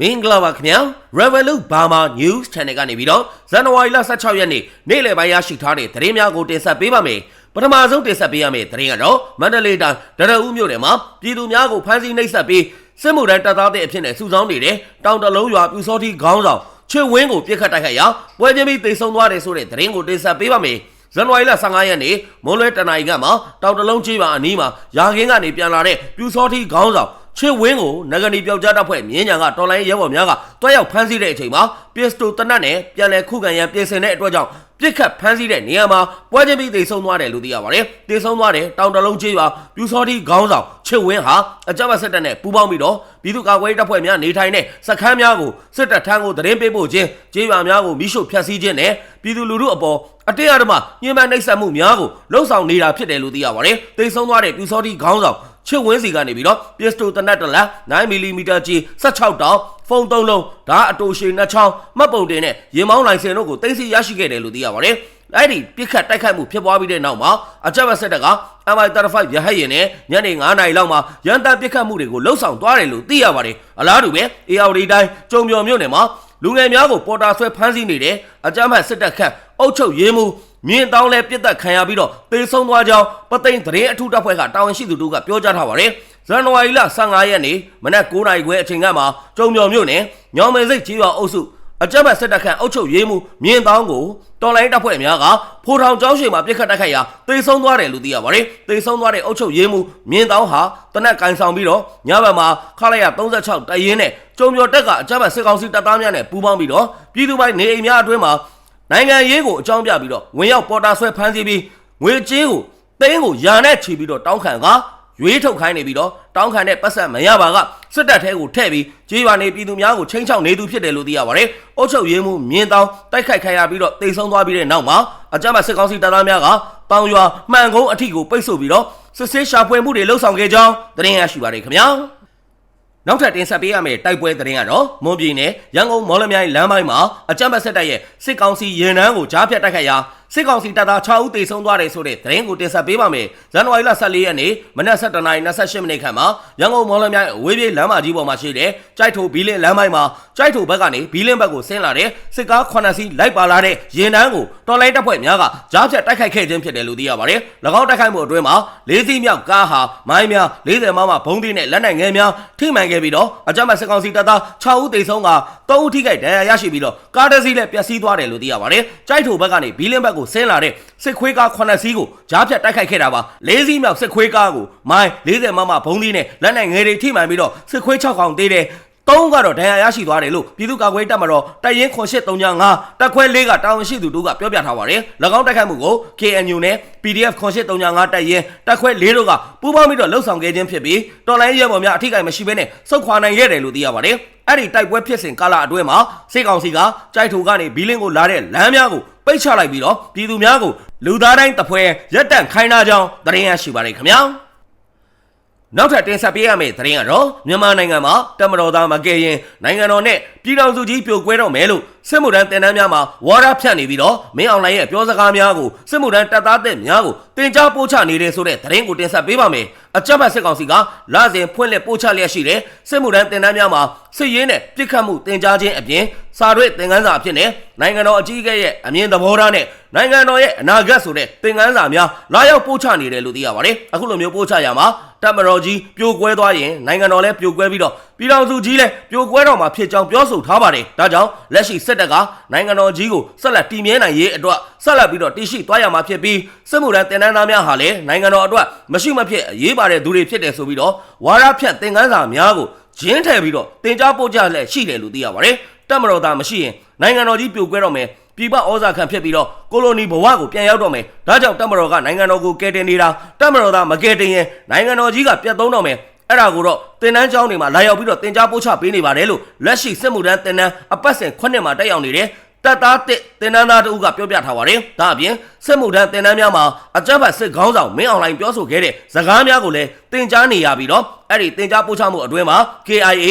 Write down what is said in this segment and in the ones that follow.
မင်္ဂလာပါခင်ဗျာ Revolut Burma News Channel ကနေပြီးတော့ဇန်နဝါရီလ16ရက်နေ့နေ့လယ်ပိုင်းရရှိထားတဲ့သတင်းများကိုတင်ဆက်ပေးပါမယ်ပထမဆုံးတင်ဆက်ပေးရမယ့်သတင်းကတော့မန္တလေးတိုင်းဒရဦးမြို့နယ်မှာပြည်သူများကိုဖမ်းဆီးနှိပ်စက်ပြီးစစ်မှုထမ်းတပ်သားတဲ့အဖြစ်နဲ့စုဆောင်းနေတဲ့တောင်တလုံးရွာပြူစောတိခေါင်းဆောင်ချွေဝင်းကိုပြစ်ခတ်တိုက်ခိုက်ရာပွဲချင်းပြီးတိတ်ဆုံးသွားတယ်ဆိုတဲ့သတင်းကိုတင်ဆက်ပေးပါမယ်ဇန်နဝါရီလ15ရက်နေ့မွန်းလွဲတနင်္လာရီကမှတောင်တလုံးချေးပါအနီးမှာရာခင်းကနေပြန်လာတဲ့ပြူစောတိခေါင်းဆောင် ချစ်ဝင်းကိုနဂနီပြောက်ကြားတပ်ဖွဲ့မြင်းညာကတော်လိုင်းရဲဘော်များကတွားရောက်ဖမ်းဆီးတဲ့အချိန်မှာပစ္စတိုတနတ်နဲ့ပြန်လည်ခုခံရန်ပြင်ဆင်တဲ့အတွက်ကြောင့်ပြစ်ခတ်ဖမ်းဆီးတဲ့နေရာမှာပွဲချင်းပြီးတိတ်ဆုံးသွားတယ်လို့သိရပါတယ်။တိတ်ဆုံးသွားတဲ့တောင်တလုံးကြီးပါပြူစောတိခေါင်းဆောင်ချစ်ဝင်းဟာအကြမ်းဖက်စစ်တပ်နဲ့ပူးပေါင်းပြီးတော့ပြည်သူ့ကာကွယ်ရေးတပ်ဖွဲ့များနေထိုင်တဲ့စခန်းများကိုစစ်တပ်ထမ်းကိုတရင်ပေးဖို့ခြင်းကြေးရွာများကိုမိရှုဖျက်ဆီးခြင်းနဲ့ပြည်သူလူထုအပေါ်အတင်းအဓမ္မညှဉ်းပန်းနှိပ်စက်မှုများကိုလှုံ့ဆော်နေတာဖြစ်တယ်လို့သိရပါတယ်။တိတ်ဆုံးသွားတဲ့ပြူစောတိခေါင်းဆောင် ချစ်ဝင်းစီကနေပြီးတော့ပစ္စတိုတနတ်တလက်9 mm ကြီး16တောင်ဖုန်းသုံးလုံးဓာတ်အတူရှည်နှစ်ချောင်းမှတ်ပုံတင်နဲ့ရင်မောင်းလိုင်စင်တို့ကိုတင်စီရရှိခဲ့တယ်လို့သိရပါတယ်။အဲ့ဒီပြစ်ခတ်တိုက်ခိုက်မှုဖြစ်ပွားပြီးတဲ့နောက်မှာအကြမ်းဖက်စစ်တပ်က MI35 ရဟတ်ရင်နဲ့ညနေ9နာရီလောက်မှာရန်တပ်ပြစ်ခတ်မှုတွေကိုလှုပ်ဆောင်သွားတယ်လို့သိရပါတယ်။အလားတူပဲ AR တိုင်းကြုံပြော်မြို့နယ်မှာလူငယ်များကိုပေါ်တာဆွဲဖမ်းဆီးနေတဲ့အကြမ်းဖက်စစ်တပ်ခန့်အုပ်ချုပ်ရေးမှု မြင်းတောင်းလဲပြစ်သက်ခံရပြီးတော့တေဆုံးသွားကြောင်းပသိမ်သတင်းအထုတပ်ဖွဲ့ကတာဝန်ရှိသူတို့ကပြောကြားထားပါတယ်။ဇန်နဝါရီလ15ရက်နေ့မနက်9:00နာရီခွဲအချိန်ကမှကြုံမြော်မြို့နယ်ညောင်မဲစိတ်ကြီးရွာအုပ်စုအကြမ်းဖက်စစ်တပ်ခန့်အုပ်ချုပ်ရေးမှုမြင်းတောင်းကိုတော်လိုင်းတပ်ဖွဲ့များကဖိုးထောင်ကျောင်းရှိမှာပြစ်ခတ်တိုက်ခိုက်ရာတေဆုံးသွားတယ်လို့သိရပါတယ်။တေဆုံးသွားတဲ့အုပ်ချုပ်ရေးမှုမြင်းတောင်းဟာတနက်ကင်ဆောင်ပြီးတော့ညဘက်မှာခလာရ36တရင်နဲ့ကြုံမြော်တက်ကအကြမ်းဖက်စစ်ကောင်စီတပ်သားများနဲ့ပူးပေါင်းပြီးတော့ပြည်သူပိုင်းနေအိမ်များအတွင်းမှာ နိုင်ငံရေးကိုအကြောင်းပြပြီးတော့ဝင်ရောက်ပေါ်တာဆွဲဖမ်းဆီးပြီးငွေကြေးကိုတင်းကိုယာနဲ့ချီပြီးတော့တောင်းခံကရွေးထုတ်ခိုင်းနေပြီးတော့တောင်းခံတဲ့ပတ်စံမရပါကစစ်တပ်ထဲကိုထည့်ပြီးကြေးရွာနေပြည်သူများကိုချင်းချောက်နေသူဖြစ်တယ်လို့သိရပါတယ်။အုပ်ချုပ်ရေးမှူးမြင်းတောင်းတိုက်ခိုက်ခံရပြီးတော့တိတ်ဆုံးသွားပြီးတဲ့နောက်မှာအကြမ်းဖက်စစ်ကောင်စီတပ်သားများကတောင်ရွာမှန်ကုန်းအထိကိုပိတ်ဆို့ပြီးတော့စစ်ဆေးရှာဖွေမှုတွေလှုပ်ဆောင်ခဲ့ကြောင်းသတင်းရရှိပါတယ်ခင်ဗျာ။ နောက်ထပ်တင်ဆက်ပေးရမယ့်တိုက်ပွဲသတင်းကတော့မွန်ပြည်နယ်ရန်ကုန်မော်လမြိုင်လမ်းပိုင်းမှာအကြမ်းဖက်စစ်တပ်ရဲ့စစ်ကောင်စီရင်နှန်းကိုကြားဖြတ်တိုက်ခိုက်ရာ စစ်ကောင်စီတပ်သား6ဦးသေဆုံးသွားတယ်ဆိုတဲ့သတင်းကိုတင်ဆက်ပေးပါမယ်။ဇန်နဝါရီလ14ရက်နေ့မနက်7:28မိနစ်ခန့်မှာရန်ကုန်မော်လမြိုင်အဝေးပြေးလမ်းမကြီးပေါ်မှာရှိတဲ့ကြိုက်ထိုဘီလင်းလမ်းပိုင်းမှာကြိုက်ထိုဘက်ကနေဘီလင်းဘက်ကိုဆင်းလာတဲ့စစ်ကား9စီးလိုက်ပါလာတဲ့ရင်တန်းကိုတော်လိုင်းတပ်ဖွဲ့များကကြားဖြတ်တိုက်ခိုက်ခဲ့ခြင်းဖြစ်တယ်လို့သိရပါတယ်။၎င်းတိုက်ခိုက်မှုအတွင်းမှာ၄စီးမြောက်ကားဟာမိုင်းများ40မမဘုံသီးနဲ့လက်နက်ငယ်များထိမှန်ခဲ့ပြီးတော့အကြမ်းဖက်စစ်ကောင်စီတပ်သား6ဦးသေဆုံးက3ဦးထိခိုက်ဒဏ်ရာရရှိပြီးတော့ကားတစ်စီးလည်းပျက်စီးသွားတယ်လို့သိရပါတယ်။ကြိုက်ထိုဘက်ကနေဘီလင်းဘက်ကိုဆင်းလာတဲ့စစ်ခွေးကား9စီးကိုကြားဖြတ်တိုက်ခိုက်ခဲ့တာပါ၄စီးမြောက်စစ်ခွေးကားကိုမိုင်း40မမဘုံသီးနဲ့လက်နက်ငယ်တွေထိမှန်ပြီးတော့စစ်ခွေး6ကောင်သေးတယ် တုံးကတော့ဒဏ်ရာရရှိသွားတယ်လို့ပြည်သူ့ကာကွယ်တပ်မတော်တပ်ရင်းခွန်835တပ်ခွဲ၄ကတာဝန်ရှိသူတို့ကပြောပြထားပါတယ်။၎င်းတိုက်ခိုက်မှုကို KNU နဲ့ PDF ခွန်835တပ်ရင်းတပ်ခွဲ၄တို့ကပူးပေါင်းပြီးတော့လှုပ်ဆောင်ခဲ့ခြင်းဖြစ်ပြီးတော်လိုင်းရဲဘော်များအထိကိမရှိဘဲနဲ့စုခွာနိုင်ခဲ့တယ်လို့သိရပါတယ်။အဲ့ဒီတိုက်ပွဲဖြစ်စဉ်ကာလအတွင်းမှာစစ်ကောင်စီကကြိုက်ထူကနေဘီလင်းကိုလာတဲ့လမ်းများကိုပိတ်ချလိုက်ပြီးတော့ပြည်သူများကိုလူသားတိုင်းတပွဲရက်တန့်ခိုင်းနာကြောင်းသတင်းရရှိပါတယ်ခင်ဗျာ။ နောက်ထပ်တင်ဆက်ပေးရမယ့်သတင်းကတော့မြန်မာနိုင်ငံမှာတမတော်သားမကယ်ရင်နိုင်ငံတော်နဲ့ပြည်ထောင်စုကြီးပြိုကွဲတော့မယ်လို့စစ်မှုထမ်းတင်တန်းများမှာဝါဒဖြန့်နေပြီးတော့မင်းအောင်လှိုင်ရဲ့ပြောစကားများကိုစစ်မှုထမ်းတပ်သားတဲ့များကိုတင် जा ပို့ချနေတဲ့ဆိုတဲ့သတင်းကိုတင်ဆက်ပေးပါမယ်။အကြမ်းဖက်စစ်ကောင်စီကလာစဉ်ဖွင့်လှစ်ပို့ချလျက်ရှိတဲ့စစ်မှုထမ်းတင်တန်းများမှာစစ်ရေးနဲ့ပြစ်ခတ်မှုတင် जा ခြင်းအပြင်စာရွက်သင်ခန်းစာအဖြစ်နဲ့နိုင်ငံတော်အကြီးအကဲရဲ့အမြင်သဘောထားနဲ့နိုင်ငံတော်ရဲ့အနာဂတ်ဆိုတဲ့သင်ခန်းစာများလာရောက်ပို့ချနေတယ်လို့သိရပါတယ်။အခုလိုမျိုးပို့ချရမှာတပ်မတော်ကြီးပြိုကွဲသွားရင်နိုင်ငံတော်လည်းပြိုကွဲပြီးတော့ ပြည်တော်စုကြီးလည်းပြိုကွဲတော့မှာဖြစ်ကြောင်းပြောဆိုထားပါတယ်။ဒါကြောင့်လက်ရှိစစ်တပ်ကနိုင်ငံတော်ကြီးကိုဆက်လက်တည်မြဲနိုင်ရေးအတွက်ဆက်လက်ပြီးတော့တည်ရှိသွားရမှာဖြစ်ပြီးစစ်မှုထမ်းတင်နန်းသားများဟာလည်းနိုင်ငံတော်အတွက်မရှိမဖြစ်အရေးပါတဲ့သူတွေဖြစ်တယ်ဆိုပြီးတော့ဝါရဖြန့်သင်ခန်းစာများကိုဂျင်းထည့်ပြီးတော့တင် जा ပို့ကြလက်ရှိတယ်လို့သိရပါတယ်။တပ်မတော်သားမရှိရင်နိုင်ငံတော်ကြီးပြိုကွဲတော့မယ်ပြည်ပဩဇာခံဖြစ်ပြီးတော့ကိုလိုနီဘဝကိုပြန်ရောက်တော့မယ်။ဒါကြောင့်တပ်မတော်ကနိုင်ငံတော်ကိုကယ်တင်နေတာတပ်မတော်သားမကယ်တင်ရင်နိုင်ငံတော်ကြီးကပြတ်သုံးတော့မယ်။ အဲ့ဒါကိုတော့တင်တန်းကျောင်းတွေမှာလာရောက်ပြီးတော့တင် जा ပို့ချပေးနေပါတယ်လို့လက်ရှိစစ်မှုထမ်းတင်တန်းအပတ်စဉ်ခုနှစ်မှာတက်ရောက်နေတဲ့တပ်သားတစ်တင်တန်းသားတို့ကပြောပြထားပါတယ်။ဒါအပြင်စစ်မှုထမ်းတင်တန်းများမှာအကြမ်းဖက်စစ်ခေါင်းဆောင်မင်းအောင်လှိုင်ပြောဆိုခဲ့တဲ့စကားများကိုလည်းတင် जा နေရပြီးတော့အဲ့ဒီတင် जा ပို့ချမှုအတွင်းမှာ KIA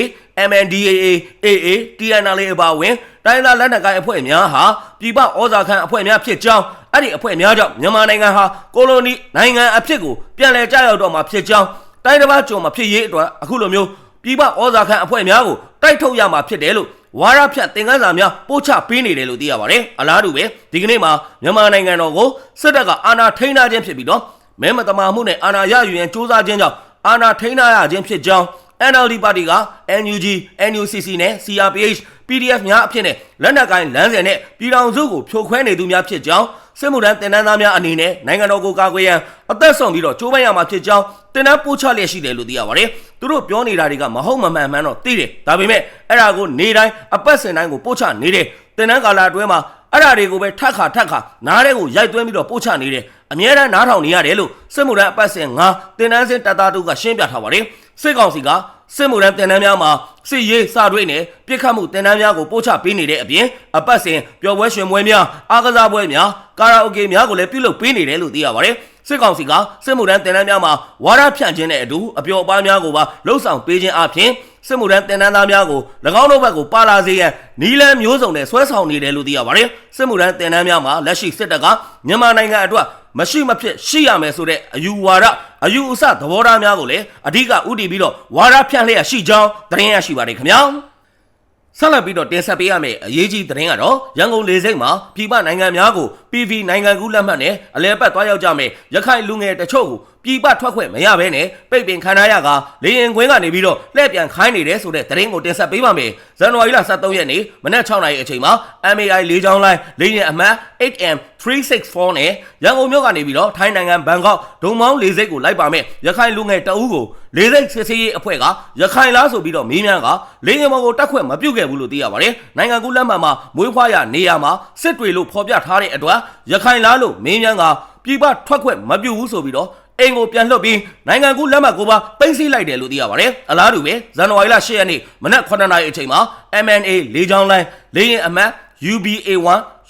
MNDAA AA TNLA အပါအဝင်တိုင်းသားလက်နက်ကိုင်အဖွဲ့များဟာပြည်ပဩဇာခံအဖွဲ့များဖြစ်ကြောင်းအဲ့ဒီအဖွဲ့များကြောင့်မြန်မာနိုင်ငံဟာကိုလိုနီနိုင်ငံအဖြစ်ကိုပြန်လည်ကြောက်ရောက်တော့မှာဖြစ်ကြောင်း တိုင်းတစ်ပါးကြုံမှာဖြစ်ရေးအတွက်အခုလိုမျိုးပြည်ပဩဇာခံအဖွဲ့များကိုတိုက်ထုတ်ရမှာဖြစ်တယ်လို့ဝါရဖြတ်သင်ခန်းစာများပို့ချပေးနေတယ်လို့သိရပါတယ်အလားတူပဲဒီကနေ့မှာမြန်မာနိုင်ငံတော်ကိုစစ်တပ်ကအာဏာထိန်းထားခြင်းဖြစ်ပြီးတော့မဲမတမာမှုနဲ့အာဏာရယူရန်စ조사ခြင်းကြောင့်အာဏာထိန်းထားရခြင်းဖြစ်ကြောင်း NLD ပါတီက NUG, NUCC နဲ့ CRPH PDF များအဖြစ်နဲ့လက်နက်ကိုင်းလမ်းစဉ်နဲ့ပြည်ထောင်စုကိုဖြိုခွဲနေသူများဖြစ်ကြောင်း စစ်မှုထမ်းတင်နန်းသားများအနေနဲ့နိုင်ငံတော်ကိုကာကွယ်ရန်အသက်ဆုံးပြီးတော့ကြိုးပမ်းရမှာဖြစ်ကြောင်းတင်နန်းပို့ချလျက်ရှိတယ်လို့သိရပါတယ်။သူတို့ပြောနေတာတွေကမဟုတ်မမှန်မှန်တော့သိတယ်။ဒါပေမဲ့အဲ့ဒါကိုနေတိုင်းအပတ်စဉ်တိုင်းကိုပို့ချနေတယ်။တင်နန်းကာလာအတွင်းမှာအဲ့ဒါတွေကိုပဲထက်ခါထက်ခါနားထဲကိုရိုက်သွင်းပြီးတော့ပို့ချနေတယ်။အမြဲတမ်းနားထောင်နေရတယ်လို့စစ်မှုထမ်းအပတ်စဉ်9တင်နန်းစင်တပ်သားတို့ကရှင်းပြထားပါတယ်။ စစ်ကောင်စီကစစ်မှုထမ်းတင်နန်းများမှာစစ်ရေးစတွေးနဲ့ပြစ်ခတ်မှုတင်နန်းများကိုပို့ချပေးနေတဲ့အပြင်အပတ်စဉ်ပျော်ပွဲရွှင်ပွဲများအားကစားပွဲများကာရာအိုကေများကိုလည်းပြုလုပ်ပေးနေတယ်လို့သိရပါတယ်။စစ်ကောင်စီကစစ်မှုထမ်းတင်နန်းများမှာဝါဒဖြန့်ခြင်းနဲ့အတူအပျော်အပါးများကိုပါလှုပ်ဆောင်ပေးခြင်းအပြင်စစ်မှုထမ်းတင်နန်းသားများကို၎င်းတို့ဘက်ကိုပါလာစေရန်နီလန်မျိုးစုံနဲ့ဆွဲဆောင်နေတယ်လို့သိရပါတယ်။စစ်မှုထမ်းတင်နန်းများမှာလက်ရှိစစ်တပ်ကမြန်မာနိုင်ငံအတွက် မရှိမဖြစ်ရှိရမယ်ဆိုတဲ့အယူဝါဒအယူအဆသဘောထားများကိုလည်းအဓိကဥတည်ပြီးတော့ဝါဒဖြန့်လျက်ရှိကြောင်းသတင်းရရှိပါတယ်ခင်ဗျာဆက်လက်ပြီးတော့တင်ဆက်ပေးရမယ့်အရေးကြီးသတင်းကတော့ရန်ကုန်လေဆိပ်မှာပြည်ပနိုင်ငံများကို PV နိုင်ငံကူးလက်မှတ်နဲ့အလဲပတ်သွားရောက်ကြမယ်ရခိုင်လူငယ်တချို့ကိုပြည်ပထွက်ခွင့်မရဘဲနဲ့ပိတ်ပင်ခံထားရကလေရင်ခွင်းကနေပြီးတော့လှည့်ပြန်ခိုင်းနေတယ်ဆိုတဲ့သတင်းကိုတင်ဆက်ပေးပါမယ်ဇန်နဝါရီလ23ရက်နေ့မနက်6နာရီအချိန်မှာ MAI လေးချောင်းလိုင်းလေရင်အမှတ် 8M 364နဲ့ရန်ကုန်မြို့ကနေပြီးတော့ထိုင်းနိုင်ငံဘန်ကောက်ဒုံမောင်းလေဆိပ်ကိုလိုက်ပါမယ်ရခိုင်လူငယ်တအူးကိုလေဆိပ်စစ်ဆေးရေးအဖွဲ့ကရခိုင်လားဆိုပြီးတော့မေးမြန်းကလေရင်မော်ကိုတက်ခွင့်မပြုတ်ခဲ့ဘူးလို့သိရပါတယ်နိုင်ငံကူးလက်မှတ်မှာမွေးဖွားရနေရမှာစစ်တွေလို့ဖော်ပြထားတဲ့အတွက်ရခိုင်လားလို့မေးမြန်းကပြည်ပထွက်ခွင့်မပြုတ်ဘူးဆိုပြီးတော့ အိမ်ကိုပြန်လွှတ်ပြီးနိုင်ငံကူးလက်မှတ်ကိုပါပိတ်သိလိုက်တယ်လို့သိရပါတယ်။အလားတူပဲဇန်နဝါရီလ10ရက်နေ့မနက်9:00နာရီအချိန်မှာ MNA လေးချောင်းလိုင်းလေရင်အမှတ် UBA1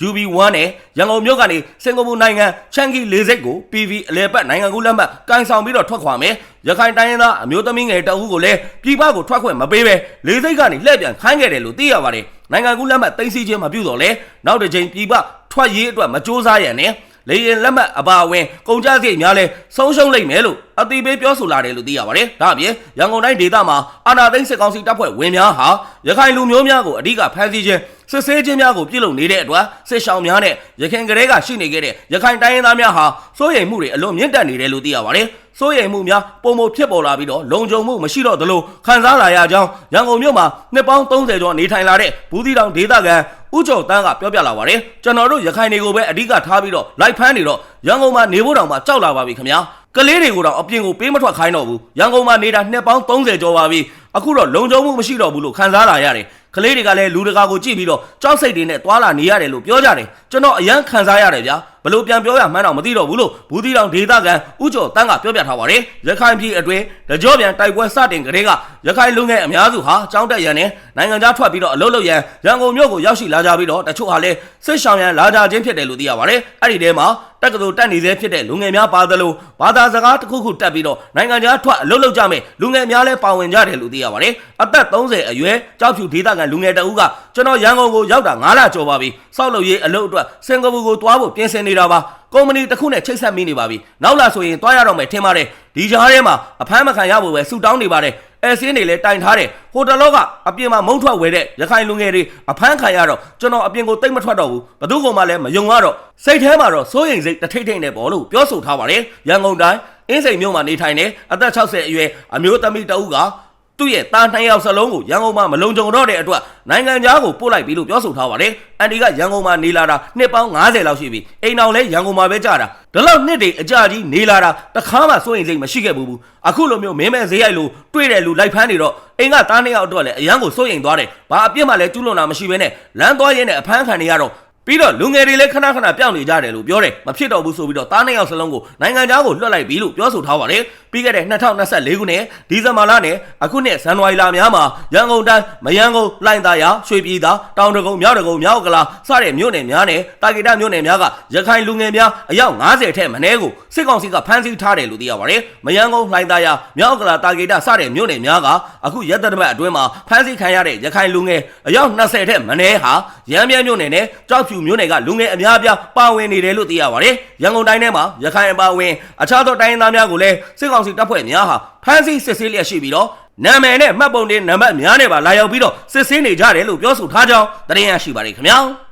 UB1 နဲ့ရန်ကုန်မြို့ကနေစင်ကာပူနိုင်ငံချန်ကီလေဆိပ်ကို PV အလဲပတ်နိုင်ငံကူးလက်မှတ်ကန်ဆောင်ပြီးတော့ထွက်ခွာမယ်။ရခိုင်တိုင်းရင်းသားအမျိုးသမီးငယ်တအုပ်ကိုလည်းပြည်ပကိုထွက်ခွင့်မပေးပဲလေဆိပ်ကနေလှည့်ပြန်ခိုင်းခဲ့တယ်လို့သိရပါတယ်။နိုင်ငံကူးလက်မှတ်တင်စီခြင်းမပြုတော့လဲနောက်တစ်ချိန်ပြည်ပထွက်ရေးအတွက်မစ조사ရန်နဲ့ လေရင်လက်မှတ်အပါအဝင်ကုန်ကြစရိတ်များလဲဆုံးရှုံးလိမ့်မယ်လို့အတိပေးပြောဆိုလာတယ်လို့သိရပါတယ်။ဒါအပြင်ရန်ကုန်တိုင်းဒေသမှာအာဏာသိမ်းစစ်ကောင်စီတပ်ဖွဲ့ဝင်များဟာရခိုင်လူမျိုးများကိုအဓိကဖမ်းဆီးခြင်းစစ်ဆေးခြင်းများကိုပြုလုပ်နေတဲ့အတွက်စစ်ရှောင်များနဲ့ရခိုင်ကလေးကရှိနေခဲ့တဲ့ရခိုင်တိုင်းရင်းသားများဟာစိုးရိမ်မှုတွေအလွန်မြင့်တက်နေတယ်လို့သိရပါတယ်။စိုးရိမ်မှုများပုံမဖြစ်ပေါ်လာပြီးတော့လုံခြုံမှုမရှိတော့သလိုခံစားလာရကြောင်းရန်ကုန်မြို့မှာနှစ်ပေါင်း30ကျော်နေထိုင်လာတဲ့ဘူးသီတောင်ဒေသခံ ဦးကျော်တန်းကပြောပြလာပါတယ်ကျွန်တော်တို့ရခိုင်တွေကိုပဲအဓိကထားပြီးတော့လိုက်ဖမ်းနေတော့ရန်ကုန်မှာနေဖို့တောင်မှကြောက်လာပါပြီခင်ဗျာကလေးတွေကိုတော့အပြင်ကိုပေးမထွက်ခိုင်းတော့ဘူးရန်ကုန်မှာနေတာနှစ်ပေါင်း30ကျော်ပါပြီ အခုတော့လုံခြုံမှုမရှိတော့ဘူးလို့ခံစားလာရတယ်ကလေးတွေကလည်းလူတကာကိုကြည့်ပြီးတော့ကြောက်စိတ်တွေနဲ့သွာလာနေရတယ်လို့ပြောကြတယ်ကျွန်တော်အရန်ခံစားရတယ်ဗျာဘလို့ပြန်ပြောရမှန်းတော့မသိတော့ဘူးလို့ဘူးသီတောင်ဒေသခံဥကျော်တန်းကပြောပြထားပါတယ်ရခိုင်ပြည်အတွင်းတကြောပြန်တိုက်ပွဲစတင်ကြတဲ့ကရခိုင်လူငယ်အများစုဟာကြောင်းတက်ရန်နဲ့နိုင်ငံခြားထွက်ပြီးတော့အလုပ်လုပ်ရန်ရန်ကုန်မြို့ကိုရောက်ရှိလာကြပြီးတော့တချို့ဟာလည်းစစ်ဆောင်ရန်လာကြခြင်းဖြစ်တယ်လို့သိရပါတယ်အဲ့ဒီထဲမှာတက္ကသိုလ်တက်နေသေးဖြစ်တဲ့လူငယ်များပါသလိုဘာသာစကားတစ်ခုခုတက်ပြီးတော့နိုင်ငံခြားထွက်အလုပ်လုပ်ကြမယ်လူငယ်များလည်းပါဝင်ကြတယ်လို့သိရပါတယ်အသက်30အရွယ်ကြောက်ဖြူဒေသခံလူငယ်တအူးကကျွန်တော်ရန်ကုန်ကိုရောက်တာ9လကျော်ပါပြီစောက်လုပ်ရေးအလုပ်အတွက်စင်ကာပူကိုသွားဖို့ပြင်ဆင်နေတာပါကုမ္ပဏီတစ်ခုနဲ့ချိတ်ဆက်မိနေပါပြီနောက်လာဆိုရင်သွားရတော့မယ်ထင်ပါတယ်ဒီကြားထဲမှာအဖမ်းမခံရဖို့ပဲဆူတောင်းနေပါတယ်အဲစင်းတွေလည်းတိုင်ထားတယ်ဟိုတလောကအပြင်မှာမုံထွက်ဝဲတဲ့ရခိုင်လူငယ်တွေအဖမ်းခံရတော့ကျွန်တော်အပြင်ကိုတိတ်မထွက်တော့ဘူးဘသူကမှလည်းမယုံရတော့စိတ်ထဲမှာတော့စိုးရိမ်စိတ်တထိတ်ထိတ်နဲ့ပေါ့လို့ပြောဆိုထားပါတယ်ရန်ကုန်တိုင်းအင်းစိန်မြို့မှာနေထိုင်တဲ့အသက်60အရွယ်အမျိုးသမီးတဦးက သူ့ရဲ့တာနှစ်ယောက်စလုံးကိုရန်ကုန်မှာမလုံခြုံတော့တဲ့အတွက်နိုင်ငံခြားကိုပို့လိုက်ပြီလို့ပြောဆိုထားပါတယ်။အန်ဒီကရန်ကုန်မှာနေလာတာနှစ်ပေါင်း90လောက်ရှိပြီ။အိမ်အောင်လည်းရန်ကုန်မှာပဲကြာတာ။ဒီလောက်နှစ်တွေအကြာကြီးနေလာတာတခါမှစိုးရင်စိတ်မရှိခဲ့ဘူးဘူး။အခုလိုမျိုးမင်းမဲဈေးရိုက်လို့တွေ့တယ်လူလိုက်ဖမ်းနေတော့အိမ်ကတားနှစ်ယောက်အတွက်လည်းအရန်ကိုစိုးရင်သွားတယ်။ဘာအပြစ်မှလည်းကျူးလွန်တာမရှိဘဲနဲ့လမ်းသွားရင်းနဲ့အဖမ်းခံနေရတော့ ပြီးတော့လူငယ်တွေလည်းခဏခဏပြောင်းနေကြတယ်လို့ပြောတယ်မဖြစ်တော့ဘူးဆိုပြီးတော့တားနှစ်ယောက်စလုံးကိုနိုင်ငံသားကိုလွှတ်လိုက်ပြီလို့ပြောဆိုထားပါတယ်ပြီးခဲ့တဲ့2024ခုနှစ်ဒီဇင်ဘာလနဲ့အခုနှစ်ဇန်နဝါရီလများမှာရန်ကုန်တိုင်းမယန်းကုန်းလိုင်သာယာရွှေပြည်သာတောင်တကုံမြောက်တကုံမြောက်ကလာစတဲ့မြို့နယ်များနဲ့တာဂီတာမြို့နယ်များကရခိုင်လူငယ်များအယောက်90ထက်မနည်းကိုစစ်ကောင်စီကဖမ်းဆီးထားတယ်လို့သိရပါတယ်မယန်းကုန်းလိုင်သာယာမြောက်ကလာတာဂီတာစတဲ့မြို့နယ်များကအခုရက်သက်ပတ်အတွင်းမှာဖမ်းဆီးခံရတဲ့ရခိုင်လူငယ်အယောက်20ထက်မနည်းဟာရမ်းမြမြို့နယ်နဲ့ကြောက်ဖြူမြို့နယ်ကလူငယ်အများအပြားပါဝင်နေတယ်လို့သိရပါတယ်ရန်ကုန်တိုင်းထဲမှာရခိုင်အပါအဝင်အခြားသောတိုင်းရင်းသားများကိုလည်းစစ်ကောင်စီတပ်ဖွဲ့များဟာဖမ်းဆီးစစ်ဆေးလျက်ရှိပြီးတော့နာမည်နဲ့မှတ်ပုံတင်နံပါတ်များနဲ့ပါလာရောက်ပြီးတော့စစ်ဆေးနေကြတယ်လို့ပြောဆိုထားကြောင်းသတင်းရရှိပါတယ်ခင်ဗျာ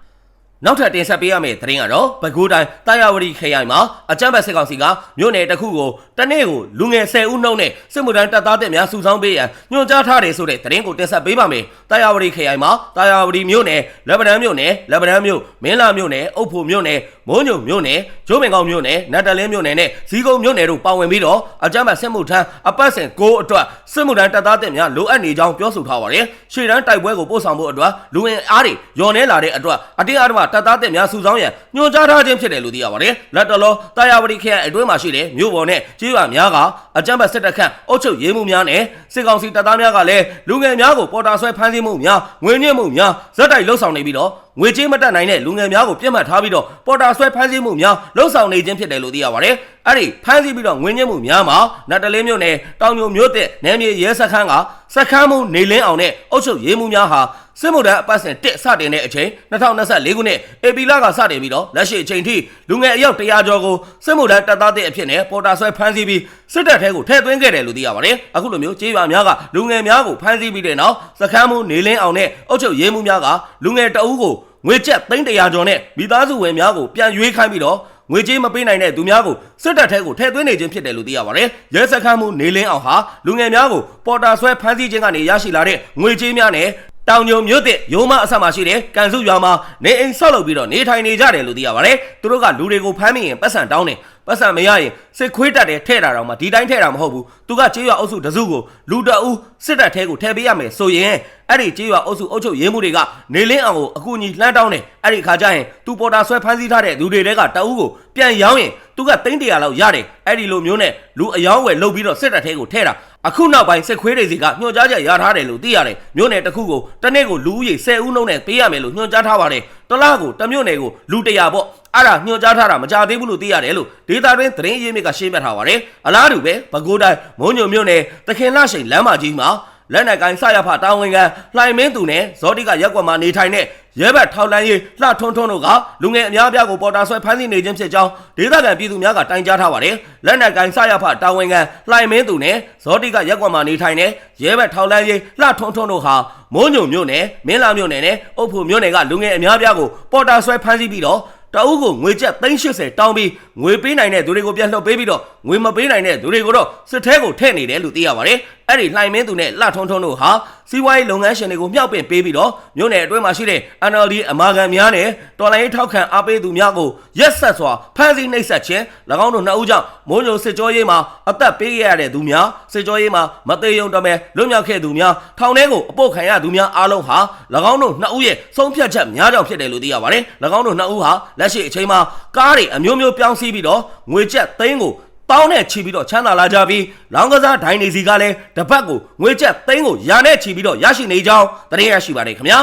နောက်ထပ်တင်ဆက်ပေးရမယ့်သတင်းကတော့ပဲခူးတိုင်းတာယာဝတီခရိုင်မှာအကြမ်းဖက်စစ်ကောင်စီကမြို့နယ်တစ်ခုကိုတနေ့ကိုလူငယ်10ဦးနှုန်းနဲ့စစ်မှုထမ်းတပ်သားတက်များစုဆောင်းပေးရန်ညွှန်ကြားထားတယ်ဆိုတဲ့သတင်းကိုတင်ဆက်ပေးပါမယ်။တာယာဝတီခရိုင်မှာတာယာဝတီမြို့နယ်လက်ပံမြို့နယ်လက်ပံမြို့မင်းလာမြို့နယ်အုတ်ဖို့မြို့နယ်မိုးညုံမြို့နယ်ကျိုးမင်ကောင်မြို့နယ်နတ်တလင်းမြို့နယ်နဲ့ဇီးကုန်းမြို့နယ်တို့ပါဝင်ပြီးတော့အကြမ်းဖက်စစ်မှုထမ်းအပတ်စဉ်9အတွက်စစ်မှုထမ်းတပ်သားတက်များလိုအပ်နေကြောင်းပြောဆိုထားပါတယ်။ရှေ့တန်းတိုက်ပွဲကိုပို့ဆောင်ဖို့အတွက်လူဝင်အားတွေညော်နေလာတဲ့အတွက်အတင်းအဓမ္မတပ်သားတက်များစုဆောင်းရန်ညွှန်ကြားထားခြင်းဖြစ်တယ်လို့သိရပါတယ်။လက်တော်လောတာယာဝတီခရိုင်အတွင်းမှာရှိတဲ့မြို့ပေါ်နဲ့ကျေးရွာများကအကြမ်းဖက်စစ်တပ်ခန့်အုပ်ချုပ်ရေးမှုများနဲ့စစ်ကောင်စီတပ်သားများကလည်းလူငယ်များကိုပေါ်တာဆွဲဖမ်းဆီးမှုများငွေညှစ်မှုများဇက်တိုက်လှုပ်ဆောင်နေပြီးတော့ငွေကြေးမတက်နိုင်တဲ့လူငယ်များကိုပြစ်မှတ်ထားပြီးတော့ပေါ်တာဆွဲဖမ်းဆီးမှုများလှုပ်ဆောင်နေခြင်းဖြစ်တယ်လို့သိရပါတယ်။အဲ့ဒီဖမ်းဆီးပြီးတော့ငွေညှစ်မှုများမှာနတ်တလင်းမြို့နယ်တောင်ညိုမြို့တဲ့နယ်မြေရဲစခန်းကစခန်းမှုနေလင်းအောင်နဲ့အုပ်ချုပ်ရေးမှုများဟာ စစ်မှုထမ်းအပတ်စဉ်1စတင်တဲ့အချိန်2024ခုနှစ်ဧပြီလကစတင်ပြီးတော့လက်ရှိအချိန်ထိလူငယ်အယောက်100ကျော်ကိုစစ်မှုထမ်းတပ်သားတဲ့အဖြစ်နဲ့ပေါ်တာဆွဲဖမ်းဆီးပြီးစစ်တပ်ထဲကိုထည့်သွင်းခဲ့တယ်လို့သိရပါတယ်။အခုလိုမျိုးကြေးရွာများကလူငယ်များကိုဖမ်းဆီးပြီးတဲ့နောက်စခန်းမှုနေလင်းအောင်နဲ့အုပ်ချုပ်ရေးမှုများကလူငယ်တအုပ်ကိုငွေကျပ်300ကျော်နဲ့မိသားစုဝင်များကိုပြန်ရွေးခိုင်းပြီးတော့ငွေကြေးမပေးနိုင်တဲ့သူများကိုစစ်တပ်ထဲကိုထည့်သွင်းနေခြင်းဖြစ်တယ်လို့သိရပါတယ်။ရဲစခန်းမှုနေလင်းအောင်ဟာလူငယ်များကိုပေါ်တာဆွဲဖမ်းဆီးခြင်းကနေရရှိလာတဲ့ငွေကြေးများနဲ့ တောင်ညုံမြို့တဲ့ရုံးမအဆက်မှာရှိတဲ့ကန်စုရွာမှာနေအိမ်ဆောက်လုပ်ပြီးတော့နေထိုင်နေကြတယ်လို့သိရပါတယ်။သူတို့ကလူတွေကိုဖမ်းမိရင်ပတ်စံတောင်းတယ်။ပတ်စံမရရင်စစ်ခွေးတက်တယ်ထဲ့တာတော့မှဒီတိုင်းထဲ့တာမဟုတ်ဘူး။သူကကြေးရွာအုပ်စုတစုကိုလူတအူးစစ်တပ်ထဲကိုထည့်ပေးရမယ်ဆိုရင်အဲ့ဒီကြေးရွာအုပ်စုအုပ်ချုပ်ရေးမှုတွေကနေလင်းအောင်ကိုအကူအညီလှမ်းတောင်းတယ်။အဲ့ဒီခါကျရင်သူပေါ်တာဆွဲဖမ်းဆီးထားတဲ့လူတွေတဲကတအူးကိုပြန်ရောင်းရင်သူကသိန်းတရာလောက်ရတယ်။အဲ့ဒီလိုမျိုးနဲ့လူအယောင်းဝယ်လုပ်ပြီးတော့စစ်တပ်ထဲကိုထဲ့တာ အခုနောက်ပိုင်းစစ်ခွေးတွေစီကညွှန်ကြားချက်ရထားတယ်လို့သိရတယ်မြို့နယ်တစ်ခုကိုတစ်နေ့ကိုလူဦးရေ10ဦးနှုန်းနဲ့ပေးရမယ်လို့ညွှန်ကြားထားပါတယ်တစ်လကိုတစ်မြို့နယ်ကိုလူ100ပေါ့အဲ့ဒါညွှန်ကြားထားတာမကြသေးဘူးလို့သိရတယ်လို့ဒေတာတွင်သတင်းရင်းမြစ်ကရှင်းပြထားပါတယ်အလားတူပဲပဲခူးတိုင်းမုံညုံမြို့နယ်တခင်လရှိန်လမ်းမကြီးမှာ လက်နက်ကိုင်းဆရဖတာဝန်ခံလှိုင်မင်းသူနဲ့ဇောတိကရက်ကွက်မှာနေထိုင်တဲ့ရဲဘက်ထောက်လန်းရေးလှထွန်းထွန်းတို့ကလူငယ်အများအပြားကိုပေါ်တာဆွဲဖမ်းဆီးနေခြင်းဖြစ်ကြောင်းဒေသခံပြည်သူများကတိုင်ကြားထားပါတယ်။လက်နက်ကိုင်းဆရဖတာဝန်ခံလှိုင်မင်းသူနဲ့ဇောတိကရက်ကွက်မှာနေထိုင်တဲ့ရဲဘက်ထောက်လန်းရေးလှထွန်းထွန်းတို့ဟာမိုးညုံမြို့နယ်မင်းလာမြို့နယ်နဲ့အုတ်ဖို့မြို့နယ်ကလူငယ်အများအပြားကိုပေါ်တာဆွဲဖမ်းဆီးပြီးတော့ တအုပ်ကိုငွေကျပ်380တောင်းပြီးငွေပေးနိုင်တဲ့သူတွေကိုပြန်လှုပ်ပေးပြီးတော့ငွေမပေးနိုင်တဲ့သူတွေကိုတော့စစ်ထဲကိုထည့်နေတယ်လို့သိရပါတယ်။အဲ့ဒီလှိုင်မင်းသူနဲ့လှထုံထုံတို့ဟာ စီးပွားရေးလုပ်ငန်းရှင်တွေကိုမြှောက်ပင့်ပေးပြီးတော့မြို့နယ်အတွင်းမှာရှိတဲ့ NLD အမာခံများနဲ့တော်လိုင်းရေးထောက်ခံအားပေးသူများကိုရက်ဆက်စွာဖမ်းဆီးနှိပ်စက်ခြင်း၎င်းတို့နှစ်ဦးကြောင့်မိုးညိုစစ်ကြောရေးမှာအသက်ပေးခဲ့ရတဲ့သူများစစ်ကြောရေးမှာမသေးယုံတမဲလွတ်မြောက်ခဲ့သူများထောင်ထဲကိုအပုတ်ခံရသူများအားလုံးဟာ၎င်းတို့နှစ်ဦးရဲ့ဆုံးဖြတ်ချက်များကြောင့်ဖြစ်တယ်လို့သိရပါတယ်။၎င်းတို့နှစ်ဦးဟာလက်ရှိအချိန်မှာကားတွေအမျိုးမျိုးပြောင်းစီးပြီးတော့ငွေကျပ်သိန်းကို တောင်းနဲ့ချီပြီးတော့ချမ်းသာလာကြပြီးလောင်းကစားဒိုင်းနေစီကလည်းတစ်ပတ်ကိုငွေကျပ်သိန်းကိုရာနဲ့ချီပြီးတော့ရရှိနေကြောင်းသတင်းရရှိပါတယ်ခင်ဗျာ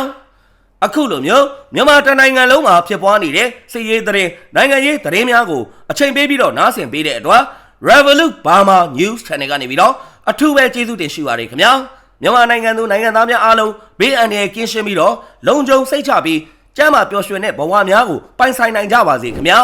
အခုလိုမျိုးမြန်မာတနိုင်ငံလုံးမှာဖြစ်ပွားနေတဲ့စစ်ရေးသတင်းနိုင်ငံရေးသတင်းများကိုအချိန်ပေးပြီးတော့နားဆင်ပေးတဲ့အတွက် Revolut Burma News Channel ကနေပြီးတော့အထူးပဲကျေးဇူးတင်ရှိပါတယ်ခင်ဗျာမြန်မာနိုင်ငံသူနိုင်ငံသားများအားလုံးဘေးအန္တရာယ်ကင်းရှင်းပြီးတော့လုံခြုံစိတ်ချပြီးကျမ်းမာပျော်ရွှင်တဲ့ဘဝများကိုပိုင်ဆိုင်နိုင်ကြပါစေခင်ဗျာ